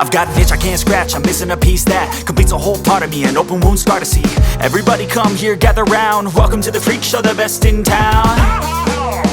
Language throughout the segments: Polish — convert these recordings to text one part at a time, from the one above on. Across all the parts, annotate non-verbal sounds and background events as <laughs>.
I've got an itch I can't scratch, I'm missing a piece that completes a whole part of me, an open wound scar to see. Everybody come here, gather round. Welcome to the freak show, the best in town.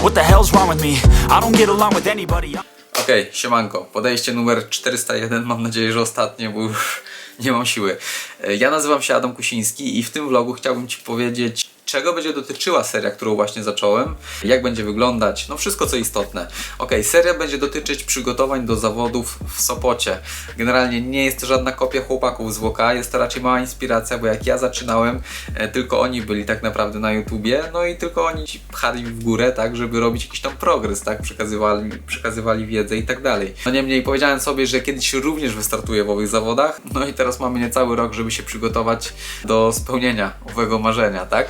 What the hell's wrong with me? I don't get along with anybody. Okej, siemanko. Podejście numer 401. Mam nadzieję, że ostatnie, bo już <laughs> nie mam siły. E, Ja nazywam się Adam Kusiński i w tym vlogu chciałbym Ci powiedzieć, czego będzie dotyczyła seria, którą właśnie zacząłem, jak będzie wyglądać, no wszystko co istotne. Okej, seria będzie dotyczyć przygotowań do zawodów w Sopocie. Generalnie nie jest to żadna kopia chłopaków z WOKA, jest to raczej mała inspiracja, bo jak ja zaczynałem, e, tylko oni byli tak naprawdę na YouTubie, no i tylko oni pchali w górę, tak, żeby robić jakiś tam progres, tak, przekazywali, przekazywali wiedzę i tak dalej. No niemniej powiedziałem sobie, że kiedyś również wystartuję w owych zawodach, no i teraz mamy niecały rok, żeby się przygotować do spełnienia owego marzenia, tak.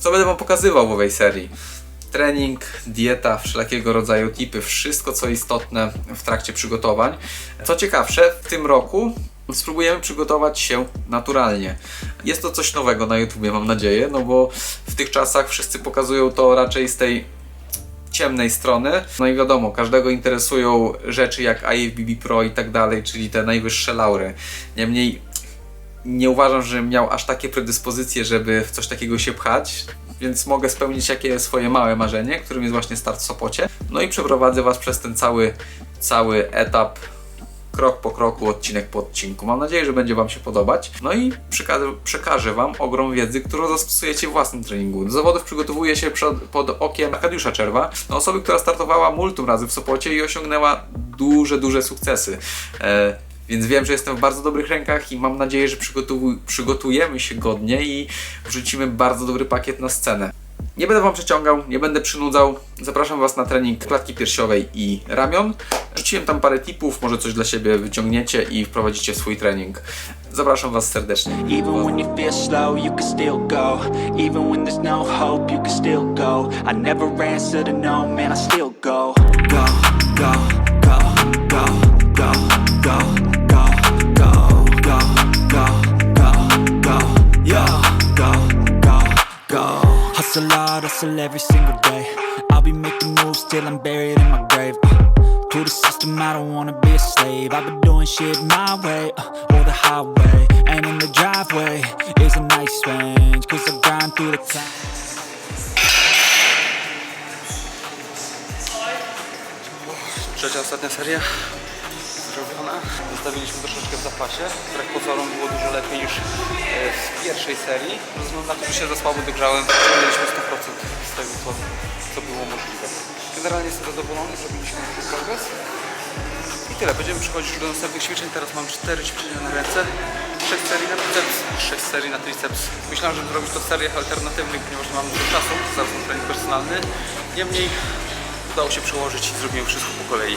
Co będę wam pokazywał w owej serii? trening, dieta, wszelkiego rodzaju tipy, wszystko co istotne w trakcie przygotowań. Co ciekawsze, w tym roku spróbujemy przygotować się naturalnie. Jest to coś nowego na YouTubie, mam nadzieję, no bo w tych czasach wszyscy pokazują to raczej z tej ciemnej strony. No i wiadomo, każdego interesują rzeczy jak IFBB Pro i tak dalej, czyli te najwyższe laury. Niemniej nie uważam, że miał aż takie predyspozycje, żeby w coś takiego się pchać, więc mogę spełnić jakie swoje małe marzenie, którym jest właśnie start w Sopocie. No i przeprowadzę Was przez ten cały, cały etap krok po kroku, odcinek po odcinku. Mam nadzieję, że będzie Wam się podobać. No i przekażę, przekażę Wam ogrom wiedzy, którą zastosujecie w własnym treningu. Do zawodów przygotowuje się przed, pod okiem Arkadiusza Czerwa, no osoby, która startowała multum razy w Sopocie i osiągnęła duże, duże sukcesy. E, więc wiem, że jestem w bardzo dobrych rękach i mam nadzieję, że przygotuj- przygotujemy się godnie i wrzucimy bardzo dobry pakiet na scenę. Nie będę Wam przeciągał, nie będę przynudzał. Zapraszam Was na trening klatki piersiowej i ramion. Rzuciłem tam parę tipów, może coś dla siebie wyciągniecie i wprowadzicie swój trening. Zapraszam Was serdecznie. Even when you feel slow, you can still go. Even when there's no hope, you can still go. I never answer to no, man, I still go, go, go, go, go, go, go, Hustle every single day. I'll be making moves till I'm buried in my grave. Uh, to the system, I don't wanna be a slave. I've been doing shit my way, uh, or the highway. And in the driveway is a nice range, cause I grind through the time. Trzecia, ostatnia seria. Zostawiliśmy troszeczkę w zapasie. Wbrew pozorom było dużo lepiej niż e, w pierwszej serii. Ze na to, że się za słabo dogrzałem, mieliśmy 100% z tego, co, co było możliwe. Generalnie jestem zadowolony, zrobiliśmy duży progres. I tyle, będziemy przechodzić już do następnych ćwiczeń. Teraz mam 4 ćwiczenia na ręce, 6 serii na biceps, 6 serii na triceps. Myślałem, żeby robić to w seriach alternatywnych, ponieważ nie mam dużo czasu, zaraz mam trening personalny. Niemniej udało się przełożyć i zrobiłem wszystko po kolei.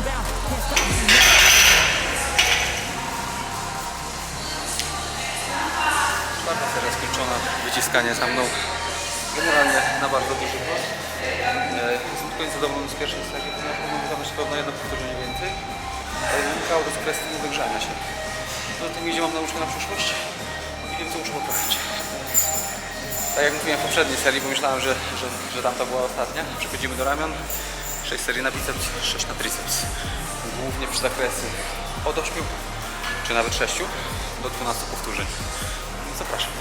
Wyciskanie za mną. Generalnie na bardzo duży koszt. Jestem tylko niezadowolony z pierwszej serii, ponieważ mogłem zabrać pewno jedno powtórzenie więcej. Ale wynikało to z kwestii niedogrzania się. Do tym idzie mam nauczkę na przyszłość i wiem co muszę poprawić. Tak jak mówiłem w poprzedniej serii, bo myślałem, że, że, że tamta była ostatnia. Przechodzimy do ramion. 6 serii na biceps, 6 na triceps. Głównie przy zakresy od 8 czy nawet 6 do 12 powtórzeń. Zapraszam.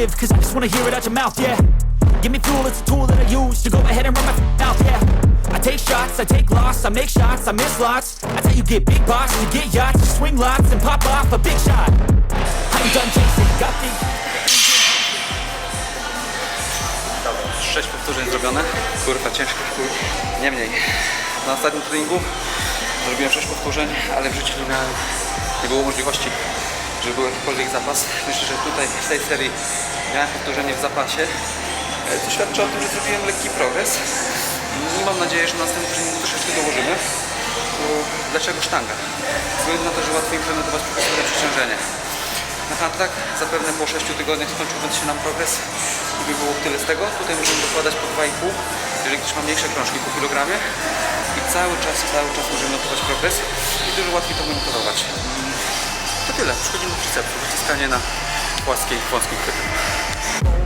Negative, cause I just wanna hear it out your mouth, yeah. Give me fuel, it's a tool that I use to go ahead and run my mouth, yeah. I take shots, I take loss, I make shots, I miss lots. That's how you get big box, you get yachts, you swing lots and pop off a big shot. I ain't done chasing, got the dobra, ciężki w chuj. Niemniej, na ostatnim treningu zrobiłem 6 powtórzeń, ale w życiu nie nie było możliwości, żeby był jakikolwiek zapas. Myślę, że tutaj w tej serii miałem powtórzenie w zapasie, e, co świadczy o tym, że zrobiłem lekki progres. I mam nadzieję, że na następnym treningu troszeczkę dołożymy. Dlaczego sztanga? Względu na to, że łatwiej implementować progresywne przeciążenie. Na handlach zapewne po 6 tygodniach skończyłby się nam progres i by było tyle z tego. Tutaj możemy dokładać po 2,5, jeżeli ktoś ma mniejsze krążki po kilogramie i cały czas, cały czas możemy notować progres i dużo łatwiej to monitorować. Tyle, przechodzimy do tricepsu, wyciskanie na płaskiej, wąskiej chwyty.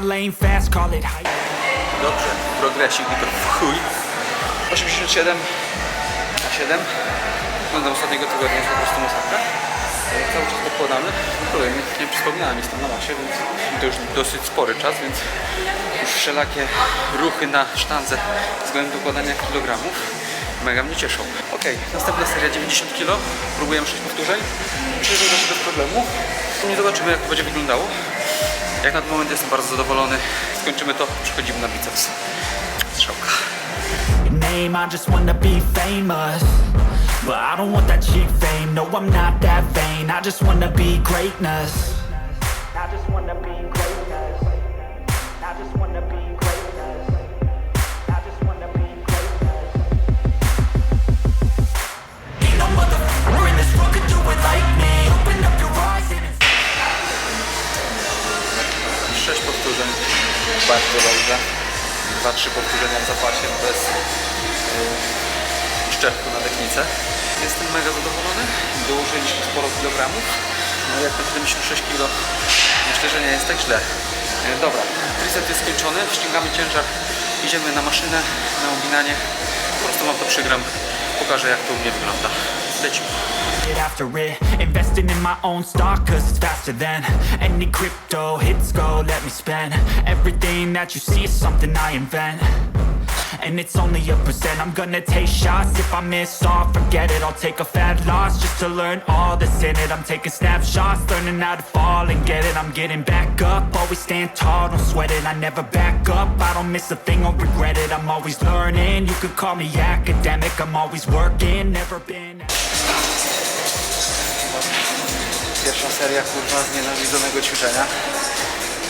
My lane fast, call it hype Dobrze, progresik i to w chuj. 87 a 7 względem ostatniego tygodnia jest po prostu masakra. E, Cały czas podkładamy. No problem, nie, nie wspominałem, jestem na masie, więc to już dosyć spory czas, więc już wszelakie ruchy na sztandze względem dokładania kilogramów mega mnie cieszą. Ok, następna seria 90 kg. Próbujemy 6 powtórzeń. Myślę, że uda się bez problemu. Nie zobaczymy jak to będzie wyglądało. Jak na ten moment jestem bardzo zadowolony. Skończymy to, przechodzimy na biceps. Strzałka. name, I just wanna be famous. But I don't want that cheap fame, no, I'm not that vain. I just wanna be greatness. I just 2-3 powtórzenia w zapasie bez yy, szczepku na technice. Jestem mega zadowolony. Dołożyliśmy sporo kilogramów. No jak na 76 kg myślę, że nie jest tak źle. Yy, dobra, tricep jest skończony, ściągamy ciężar, idziemy na maszynę, na uginanie. Po prostu wam to przygram, pokażę jak to u mnie wygląda. Lecimy. it after it Investing in my own stock cause it's faster than Any crypto hits go, let me spend Everything that you see is something I invent and it's only a percent. I'm gonna take shots. If I miss all, forget it. I'll take a fat loss Just to learn all that's in it. I'm taking snapshots Learning how to fall and get it. I'm getting back up. Always stand tall, don't sweat it. I never back up. I don't miss a thing or regret it. I'm always learning. You could call me academic. I'm always working. Never been Pierwsza seria kurwa znienawidzonego ćwiczenia.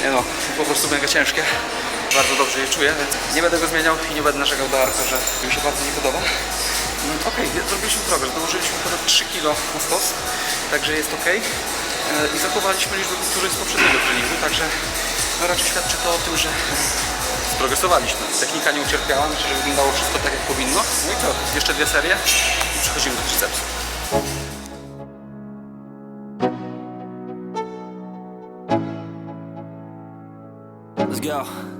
Nie no, po prostu mega ciężkie. Bardzo dobrze je czuję, więc nie będę go zmieniał i nie będę narzekał do Arka, że mi się bardzo nie podoba. Mm, Okej, zrobiliśmy progres, dołożyliśmy ponad 3 kg na stos, także jest ok. I zachowaliśmy liczbę powtórzeń z poprzedniego treningu, także no raczej świadczy to o tym, że sprogresowaliśmy. Technika nie ucierpiała, myślę, że wyglądało wszystko tak jak powinno. No i co, jeszcze dwie serie i przechodzimy do tricepsu. Let's go.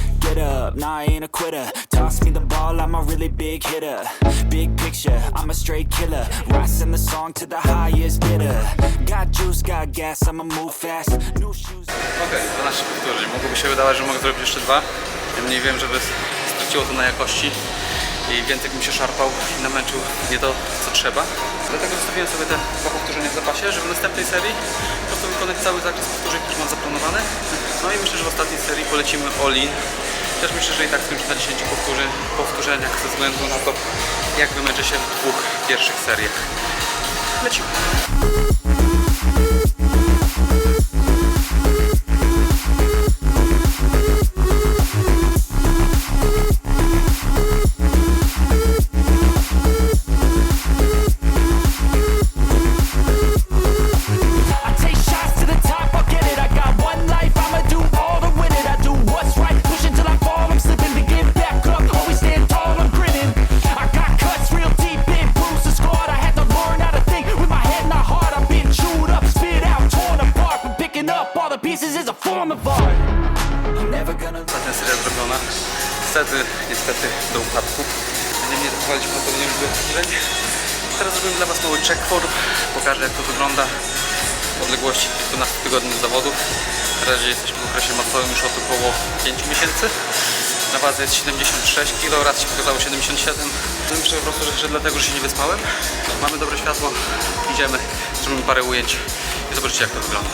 Get up, nah, I ain't a quitter Toss me the ball, I'm a really big hitter Big picture, I'm a straight killer Rising the song to the highest bidder Got juice, got gas, I'ma move fast New shoes Okej, 12 powtórzeń. Mogłoby się wydawać, że mogę zrobić jeszcze dwa. Niemniej wiem, żeby straciło to na jakości i więcej bym się szarpał i namęczył nie to, co trzeba. Dlatego zostawiłem sobie te dwa powtórzenia w zapasie, żeby w następnej serii po prostu wykonać cały zakres powtórzeń, który mam zaplanowany. No i myślę, że w ostatniej serii polecimy all in. Też myślę, że i tak skończę na 10 powtórzeń, powtórzeniach ze względu na to, jak wymęczę się w dwóch pierwszych seriach. Lecimy. pieces is a form of art. Ostatnia seria zrobiona. Niestety, niestety do upadku. Niemniej dokonaliśmy na to niezłych wrażeń. Teraz zrobimy dla Was mały checkfor. Pokażę jak to wygląda w odległości kilkunastu tygodni zawodów. Na razie jesteśmy w okresie masowym już od około 5 miesięcy. Na wadze jest 76 kg, raz się pokazało 77 no Myślę po prostu, że dlatego, że się nie wyspałem Mamy dobre światło, idziemy, zrobimy parę ujęć i zobaczycie jak to wygląda.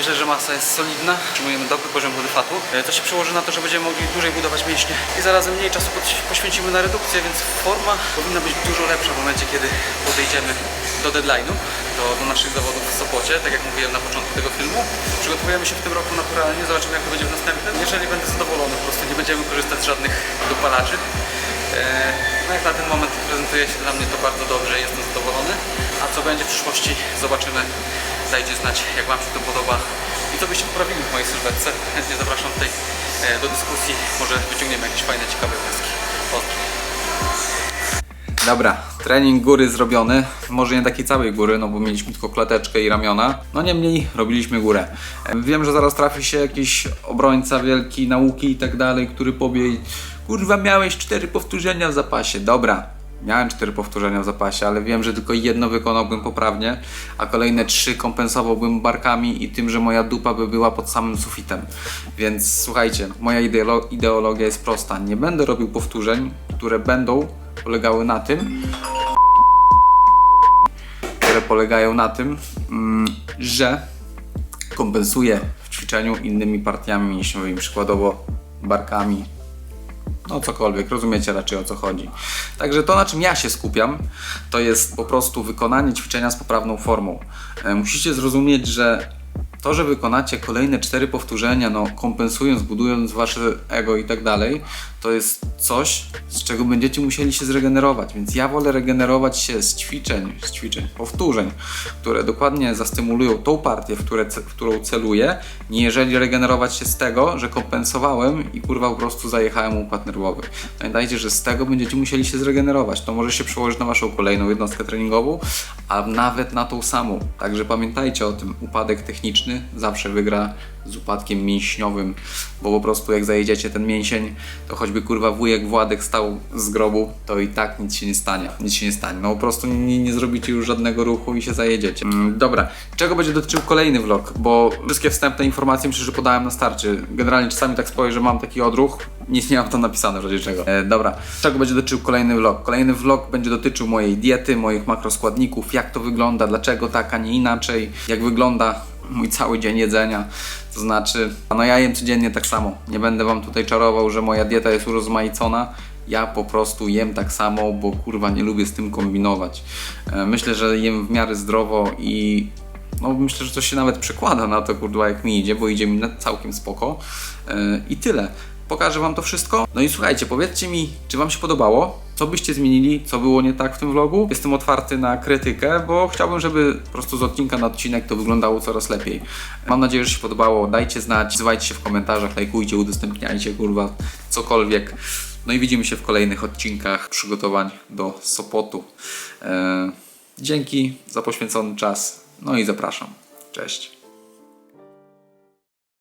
Myślę, że masa jest solidna, utrzymujemy dobry poziom fatu. E, To się przełoży na to, że będziemy mogli dłużej budować mięśnie i zarazem mniej czasu poś- poświęcimy na redukcję, więc forma powinna być dużo lepsza w momencie, kiedy podejdziemy do deadline'u, do, do naszych zawodów w Sopocie, tak jak mówiłem na początku tego filmu. Przygotowujemy się w tym roku naturalnie, zobaczymy jak to będzie w następnym. Jeżeli będę zadowolony, po prostu nie będziemy korzystać z żadnych dopalaczy. E, No jak na ten moment prezentuje się dla mnie to bardzo dobrze, jestem zadowolony. A co będzie w przyszłości zobaczymy. Dajcie znać jak Wam się to podoba i co byście poprawili w mojej sylwetce. Chętnie zapraszam tutaj e, do dyskusji, może wyciągniemy jakieś fajne, ciekawe wnioski. Dobra, trening góry zrobiony. Może nie takiej całej góry, no bo mieliśmy tylko klateczkę i ramiona. No niemniej robiliśmy górę. Wiem, że zaraz trafi się jakiś obrońca wielki nauki i tak dalej, który powie kurwa miałeś cztery powtórzenia w zapasie. Dobra, miałem cztery powtórzenia w zapasie, ale wiem, że tylko jedno wykonałbym poprawnie, a kolejne trzy kompensowałbym barkami i tym, że moja dupa by była pod samym sufitem. Więc słuchajcie, moja ideolo- ideologia jest prosta. Nie będę robił powtórzeń, które będą polegały na tym, które polegają na tym, mm, że kompensuję w ćwiczeniu innymi partiami mięśniowymi, przykładowo barkami, no cokolwiek, rozumiecie raczej o co chodzi. Także to, na czym ja się skupiam, to jest po prostu wykonanie ćwiczenia z poprawną formą. E, Musicie zrozumieć, że to, że wykonacie kolejne cztery powtórzenia, no kompensując, budując wasze ego i tak dalej, to jest coś, z czego będziecie musieli się zregenerować. Więc ja wolę regenerować się z ćwiczeń, z ćwiczeń, powtórzeń, które dokładnie zastymulują tą partię, w, które, w którą celuję, nie jeżeli regenerować się z tego, że kompensowałem i kurwa po prostu zajechałem układ nerwowy. Pamiętajcie, że z tego będziecie musieli się zregenerować. To może się przełożyć na waszą kolejną jednostkę treningową, a nawet na tą samą. Także pamiętajcie o tym. Upadek techniczny zawsze wygra z upadkiem mięśniowym, bo po prostu jak zajedziecie ten mięsień, to choćby kurwa wujek Władek stał z grobu, to i tak nic się nie stanie. Nic się nie stanie. No po prostu nie, nie zrobicie już żadnego ruchu i się zajedziecie. Mm, dobra, czego będzie dotyczył kolejny vlog? Bo wszystkie wstępne informacje myślę, że podałem na starcie. Generalnie czasami tak spojrzę, że mam taki odruch, nic nie mam tam napisane w razie czego. E, dobra, czego będzie dotyczył kolejny vlog? Kolejny vlog będzie dotyczył mojej diety, moich makroskładników, jak to wygląda, dlaczego tak, a nie inaczej, jak wygląda mój cały dzień jedzenia. To znaczy, no ja jem codziennie tak samo. Nie będę wam tutaj czarował, że moja dieta jest urozmaicona. Ja po prostu jem tak samo, bo kurwa nie lubię z tym kombinować. E, Myślę, że jem w miarę zdrowo i no myślę, że to się nawet przekłada na to, kurwa, jak mi idzie, bo idzie mi całkiem spoko. E, I tyle. Pokażę Wam to wszystko. No i słuchajcie, powiedzcie mi, czy Wam się podobało? Co byście zmienili? Co było nie tak w tym vlogu? Jestem otwarty na krytykę, bo chciałbym, żeby po prostu z odcinka na odcinek to wyglądało coraz lepiej. Mam nadzieję, że się podobało. Dajcie znać, wzywajcie się w komentarzach, lajkujcie, udostępniajcie, kurwa, cokolwiek. No i widzimy się w kolejnych odcinkach przygotowań do Sopotu. E, dzięki za poświęcony czas. No i zapraszam. Cześć.